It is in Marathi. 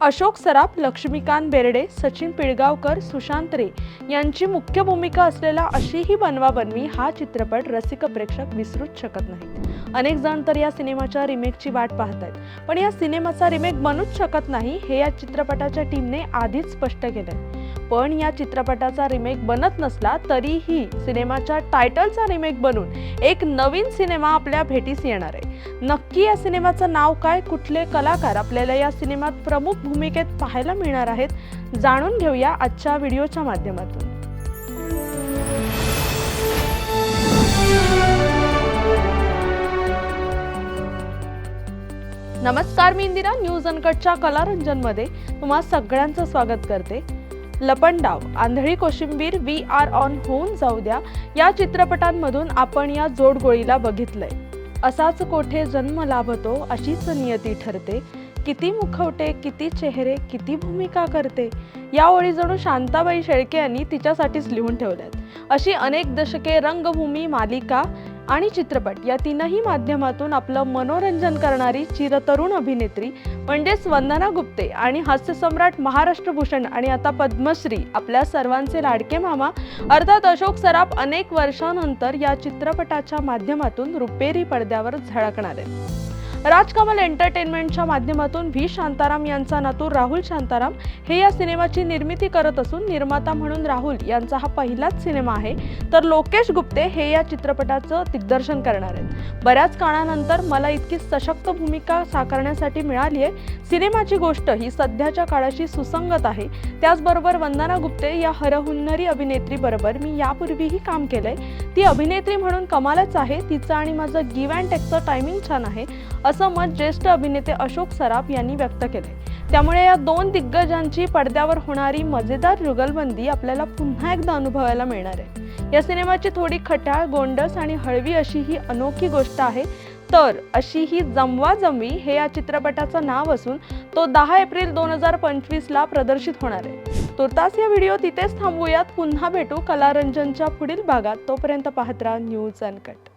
अशोक सराफ लक्ष्मीकांत बेर्डे सचिन पिळगावकर सुशांत रे यांची मुख्य भूमिका असलेला अशी ही बनवा बनवी हा चित्रपट रसिक प्रेक्षक विसरूच शकत नाही अनेक जण तर या सिनेमाच्या रिमेकची वाट पाहत आहेत पण या सिनेमाचा रिमेक बनूच शकत नाही हे या चित्रपटाच्या टीमने आधीच स्पष्ट केलंय. पण या चित्रपटाचा रिमेक बनत नसला तरीही सिनेमाच्या टायटलचा रिमेक बनून एक नवीन सिनेमा आपल्या भेटीस येणार आहे. नक्की या सिनेमाचं नाव काय? कुठले कलाकार आपल्याला या सिनेमात प्रमुख भूमिकेत पाहायला मिळणार आहेत? जाणून घेऊया आजच्या व्हिडिओच्या माध्यमातून. नमस्कार मी इंदिरा न्यूज अनकटच्या कलारंजनमध्ये. तुम्हा सगळ्यांचं स्वागत करते. लपंडाव आंधळी कोशिंबीर वी आर ऑन होऊन जाऊ द्या या चित्रपटांमधून आपण या जोडगोळीला बघितलंय. असाच कोठे जन्म लाभतो अशीच नियती ठरते. किती मुखवटे किती चेहरे किती भूमिका करते. या ओळी जणू शांताबाई शेळके यांनी तिच्यासाठीच लिहून ठेवल्यात. अशी अनेक दशके रंगभूमी मालिका आणि चित्रपट या तीनही माध्यमातून आपलं मनोरंजन करणारी चिरतरुण अभिनेत्री म्हणजेच वंदना गुप्ते आणि हास्यसम्राट महाराष्ट्र भूषण आणि आता पद्मश्री आपल्या सर्वांचे लाडके मामा अर्थात अशोक सराफ अनेक वर्षानंतर या चित्रपटाच्या माध्यमातून रुपेरी पडद्यावर झळकणार आहेत. राजकमल एंटरटेनमेंटच्या माध्यमातून व्ही. शांताराम यांचा नातू राहुल शांताराम हे या सिनेमाची निर्मिती करत असून निर्माता म्हणून राहुल यांचा हा पहिलाच सिनेमा आहे. तर लोकेश गुप्ते हे या चित्रपटाचं दिग्दर्शन करणार आहेत. बऱ्याच काळानंतर मला इतकी सशक्त भूमिका साकारण्यासाठी मिळाली आहे. सिनेमाची गोष्ट ही सध्याच्या काळाशी सुसंगत आहे. त्याचबरोबर वंदना गुप्ते या हरहुन्नरी अभिनेत्री बरोबर मी यापूर्वीही काम केलंय. ती अभिनेत्री म्हणून कमालच आहे. तिचं आणि माझं गिव्ह अँड टेकचं टायमिंग छान आहे. असं मत ज्येष्ठ अभिनेते अशोक सराफ यांनी व्यक्त केले त्यामुळे या दोन दिग्गजांची पडद्यावर होणारी मजेदार जुगलबंदी आपल्याला पुन्हा एकदा अनुभवायला मिळणार आहे. या सिनेमाची थोडी खटाळ गोंडस आणि हळवी अशी ही अनोखी गोष्ट आहे. तर अशी ही जमवा जमवी हे या चित्रपटाचं नाव असून तो दहा एप्रिल दोन हजार पंचवीसला प्रदर्शित होणार आहे. तुर्तास या व्हिडिओ तिथेच थांबूयात. पुन्हा भेटू कलारंजनच्या पुढील भागात. तोपर्यंत पाहत राहा न्यूज अनकट.